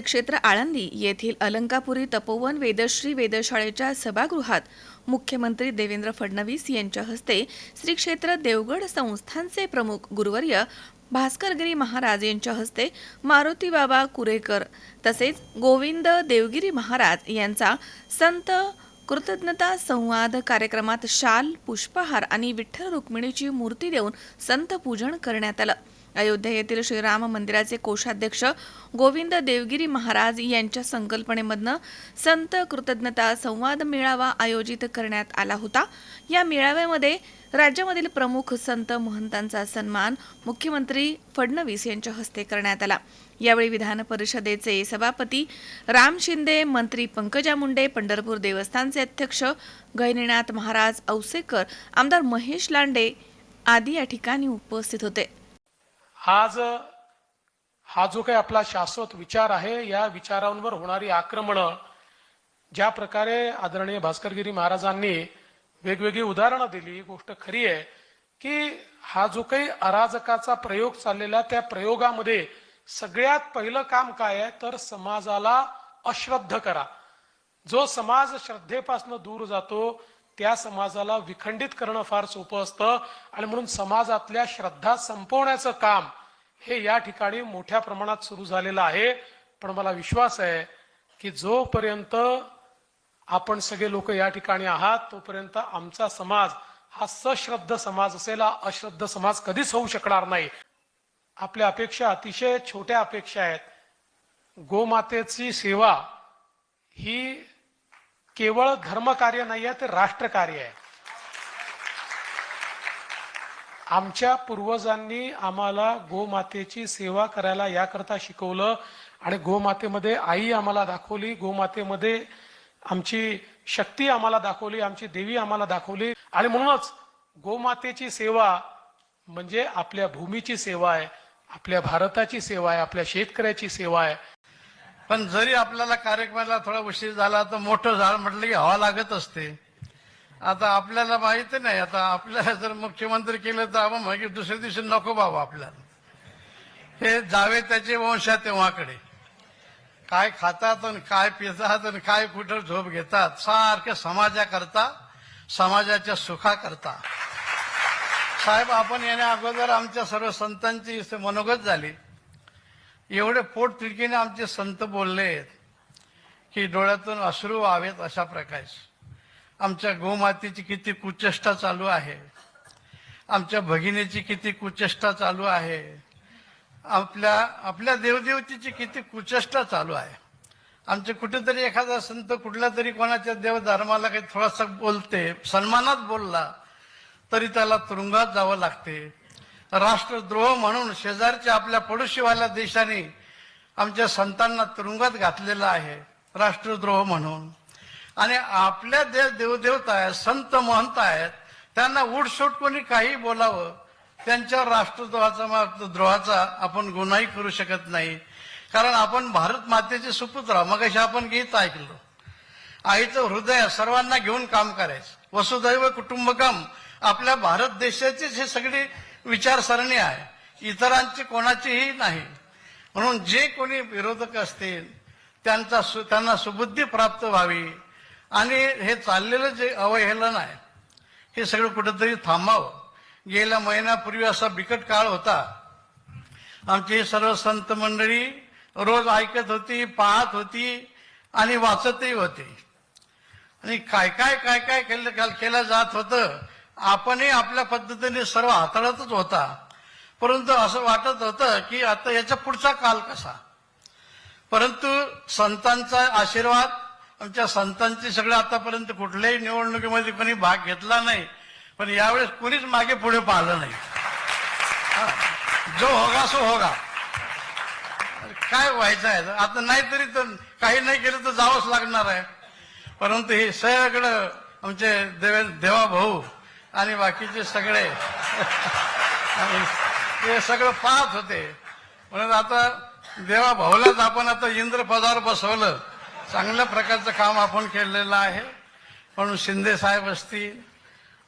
क्षेत्र आळंदी येथील अलंकापुरी तपोवन वेदश्री वेधशाळेच्या सभागृहात मुख्यमंत्री देवेंद्र फडणवीस यांच्या हस्ते श्री क्षेत्र देवगड संस्थानचे प्रमुख गुरुवर्य भास्करगिरी महाराज यांच्या हस्ते मारुती बाबा कुरेकर तसेच गोविंद देवगिरी महाराज यांचा संत कृतज्ञता संवाद कार्यक्रमात शाल पुष्पहार आणि विठ्ठल रुक्मिणीची मूर्ती देऊन संत पूजन करण्यात आलं. अयोध्या येथील श्रीराम मंदिराचे कोषाध्यक्ष गोविंद देवगिरी महाराज यांच्या संकल्पनेमधनं संत कृतज्ञता संवाद मेळावा आयोजित करण्यात आला होता. या मेळाव्यामध्ये राज्यामधील प्रमुख संत महंतांचा सन्मान मुख्यमंत्री फडणवीस यांच्या हस्ते करण्यात आला. यावेळी विधान परिषदेचे सभापती राम शिंदे मंत्री पंकजा मुंडे पंढरपूर देवस्थानचे अध्यक्ष गैनीनाथ महाराज औसेकर आमदार महेश लांडे आदी या ठिकाणी उपस्थित होते. आज हा जो काही आपला शाश्वत विचार आहे या विचारांवर होणारी आक्रमणं ज्या प्रकारे आदरणीय भास्करगिरी महाराजांनी वेगवेगळी उदाहरणं दिली ही गोष्ट खरी आहे की हा जो काही अराजकाचा प्रयोग चाललेला त्या प्रयोगामध्ये सगळ्यात पहिलं काम काय आहे तर समाजाला अश्रद्ध करा. जो समाज श्रद्धेपासून दूर जातो त्या समाजाला विखंडित करणं फार सोपं असतं. आणि म्हणून समाजातल्या श्रद्धा संपवण्याचं काम हे या ठिकाणी मोठ्या प्रमाणात सुरू झालेलं आहे. पण मला विश्वास आहे की जोपर्यंत आपण सगळे लोक या ठिकाणी आहात तोपर्यंत आमचा समाज हा सश्रद्ध समाज असेल हा अश्रद्ध समाज कधीच होऊ शकणार नाही. आपल्या अपेक्षा अतिशय छोट्या अपेक्षा आहेत. गोमातेची सेवा ही केवळ धर्मकार्य नाही आहे ते राष्ट्रकार्य आहे. आमच्या पूर्वजांनी आम्हाला गोमातेची सेवा करायला याकरता शिकवलं आणि गोमातेमध्ये आई आम्हाला दाखवली गोमातेमध्ये आमची शक्ती आम्हाला दाखवली आमची देवी आम्हाला दाखवली आणि म्हणूनच गोमातेची सेवा म्हणजे आपल्या भूमीची सेवा आहे आपल्या भारताची सेवा आहे आपल्या शेतकऱ्याची सेवा आहे. पण जरी आपल्याला कार्यक्रमाला थोडा उशीर झाला तर मोठं झाड म्हटलं की हवा लागत असते. आता आपल्याला माहिती नाही. आता आपल्याला जर मुख्यमंत्री केलं तर आपण म्हणजे दुसऱ्या दिवशी नको बाबा आपल्याला. हे जावे त्याचे वंश तेव्हाकडे. काय खातात आणि काय पितात आणि काय कुठं झोप घेतात सारखे समाजाकरता समाजाच्या सुखाकरता. साहेब आपण येण्या अगोदर आमच्या सर्व संतांची मनोगत झाली. एवढे पोट तिडकीने आमचे संत बोलले की डोळ्यातून अश्रू व्हावेत अशा प्रकारे. आमच्या गोमातेची किती कुचेष्टा चालू आहे. आमच्या भगिनीची किती कुचेष्टा चालू आहे. आपल्या आपल्या देवदेवतेची किती कुचेष्टा चालू आहे. आमचे कुठेतरी एखादा संत कुठल्या तरी कोणाच्या देवधर्माला काही थोडासा बोलते सन्मानात बोलला तरी त्याला तुरुंगात जावं लागते. राष्ट्रद्रोह म्हणून शेजारच्या आपल्या पडोशीवाल्या देशाने आमच्या संतांना तुरुंगात घातलेला आहे राष्ट्रद्रोह म्हणून. आणि आपल्या देव देवदेवता आहेत संत महंत आहेत त्यांना उठसूट कोणी काही बोलावं त्यांच्या राष्ट्रद्रोहाचा द्रोहाचा आपण गुन्हाही करू शकत नाही. कारण आपण भारत मातेचे सुपुत्र मग आपण गीत ऐकलो. आईचं हृदय सर्वांना घेऊन काम करायचं. वसुदैव कुटुंबकम. आपल्या भारत देशाचीच हे सगळी विचारसरणी आहे. इतरांची कोणाचीही नाही. म्हणून जे कोणी विरोधक असतील त्यांचा सु त्यांना सुबुद्धी प्राप्त व्हावी. आणि हे चाललेलं जे अवहेलन आहे हे सगळं कुठंतरी थांबावं. गेल्या महिन्यापूर्वी असा बिकट काळ होता. आमची सर्व संत मंडळी रोज ऐकत होती पाहत होती आणि वाचतही होती. आणि काय काय काय काय केलं केलं जात होतं आपणही आपल्या पद्धतीने सर्व हाताळतच होता. परंतु असं वाटत होतं की आता याचा पुढचा काल कसा? परंतु संतांचा आशीर्वाद आमच्या संतांची सगळं आतापर्यंत कुठल्याही निवडणुकीमध्ये कोणी भाग घेतला नाही पण यावेळेस कोणीच मागे पुढे पाहिलं नाही. हा. जो होगा सो होगा. काय व्हायचं आहे? आता नाहीतरी तर काही नाही केलं तर जावंच लागणार आहे. परंतु हे सगळं आमचे देवे देवा भाऊ आणि बाकीचे सगळे. आणि ते सगळं पाहत होते. म्हणून आता देवा भाऊलाच आपण आता इंद्रपदावर बसवलं. चांगल्या प्रकारचं काम आपण केलेलं आहे. म्हणून शिंदे साहेब असतील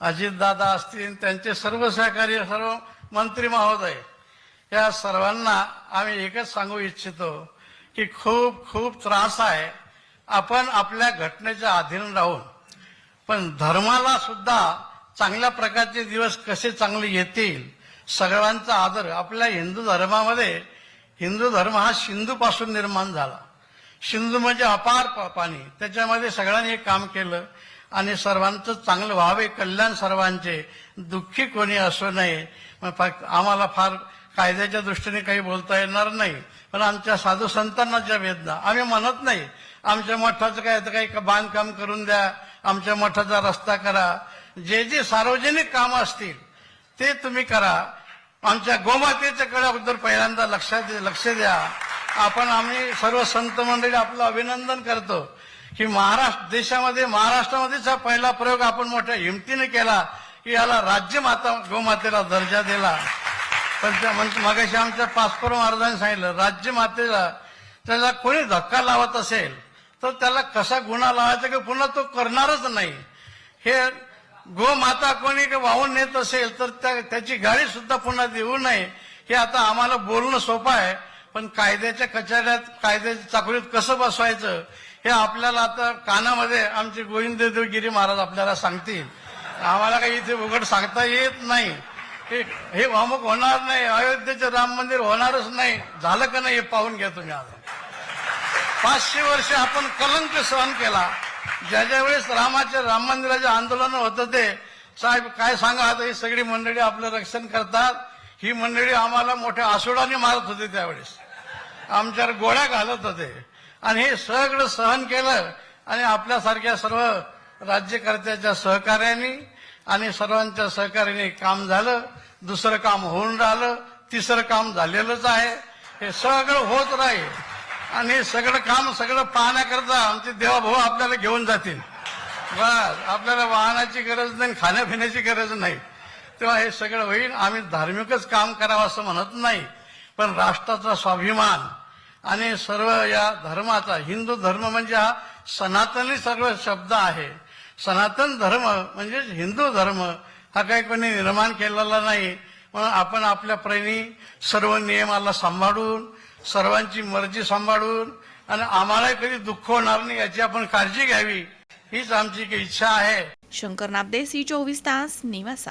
अजितदादा असतील त्यांचे सर्व सहकारी सर्व मंत्री महोदय या सर्वांना आम्ही एकच सांगू इच्छितो की खूप खूप त्रास आहे. आपण आपल्या घटनेच्या अधीन राहून. पण धर्माला सुद्धा चांगल्या प्रकारचे दिवस कसे चांगले येतील सगळ्यांचा आदर. आपल्या हिंदू धर्मामध्ये हिंदू धर्म हा सिंधू पासून निर्माण झाला. सिंधू म्हणजे अपार प- पाणी. त्याच्यामध्ये सगळ्यांनी एक काम केलं आणि सर्वांचं चांगलं व्हावे. कल्याण सर्वांचे. दुःखी कोणी असू नये. आम्हाला फार कायद्याच्या दृष्टीने काही बोलता येणार नाही. पण आमच्या साधू संतांना ज्या वेदना आम्ही म्हणत नाही. आमच्या मठाचं काय तर काही बांधकाम करून द्या. आमच्या मठाचा रस्ता करा. जे जे सार्वजनिक कामं असतील ते तुम्ही करा. आमच्या गोमातेच्या कडे अगोदर पहिल्यांदा लक्षात लक्ष द्या. आपण आम्ही सर्व संत मंडळी आपलं अभिनंदन करतो की महाराष्ट्र देशामध्ये महाराष्ट्रामध्येच हा पहिला प्रयोग आपण मोठ्या हिमतीने केला की याला राज्यमाता गोमातेला दर्जा दिला. पण त्या म्हणजे मगाशी आमच्या पासपोर महाराजांनी सांगितलं राज्यमातेला त्याला कोणी धक्का लावत असेल तर त्याला कसा गुन्हा लावायचा की पुन्हा तो करणारच नाही. हे गोमाता कोणी का वाहून नेत असेल तर त्या- त्याची गाडी सुद्धा पुन्हा देऊ नये. हे आता आम्हाला बोलणं सोपं आहे पण कायद्याच्या कचाऱ्यात कायद्याच्या चाकरीत कसं बसवायचं हे आपल्याला आता कानामध्ये आमचे गोविंददेवगिरी महाराज आपल्याला सांगतील. आम्हाला काही इथे उघड सांगता येत नाही. हे हे अमुक होणार नाही अयोध्येचं राम मंदिर होणारच नाही. झालं का नाही हे पाहून घ्या तुम्ही आता. पाचशे वर्ष आपण कलंक सहन केला. ज्या ज्या वेळेस रामाच्या राम मंदिराचे आंदोलन होत ते साहेब काय सांगा आता ही सगळी मंडळी आपलं रक्षण करतात. ही मंडळी आम्हाला मोठ्या आसोडाने मारत होते त्यावेळेस. आमच्यावर गोळ्या घालत होते. आणि हे सगळं सहन केलं आणि आपल्यासारख्या सर्व राज्यकर्त्याच्या सहकार्याने आणि सर्वांच्या सहकार्याने काम झालं. दुसरं काम होऊन राहिलं. तिसरं काम झालेलंच आहे. हे सगळं होत राहील. आणि हे सगळं काम सगळं पाहण्याकरता आमचे देवाभाऊ आपल्याला घेऊन जातील. बस आपल्याला वाहनाची गरज नाही खाण्यापिण्याची गरज नाही. तेव्हा हे सगळं होईल आम्ही धार्मिकच काम करावं असं म्हणत नाही पण राष्ट्राचा स्वाभिमान. आणि सर्व या धर्माचा हिंदू धर्म म्हणजे हा सनातनी सर्व शब्द आहे. सनातन धर्म म्हणजे हिंदू धर्म हा काही कोणी निर्माण केलेला नाही. म्हणून आपण आपल्या प्रेमी सर्व नियमाला सांभाळून सर्वांची मर्जी सांभाळून आणि आम्हाला कधी दुःख होणार नाही याची आपण काळजी घ्यावी हीच आमची इच्छा आहे. शंकर नाबदे सी चोवीस तास निवासा.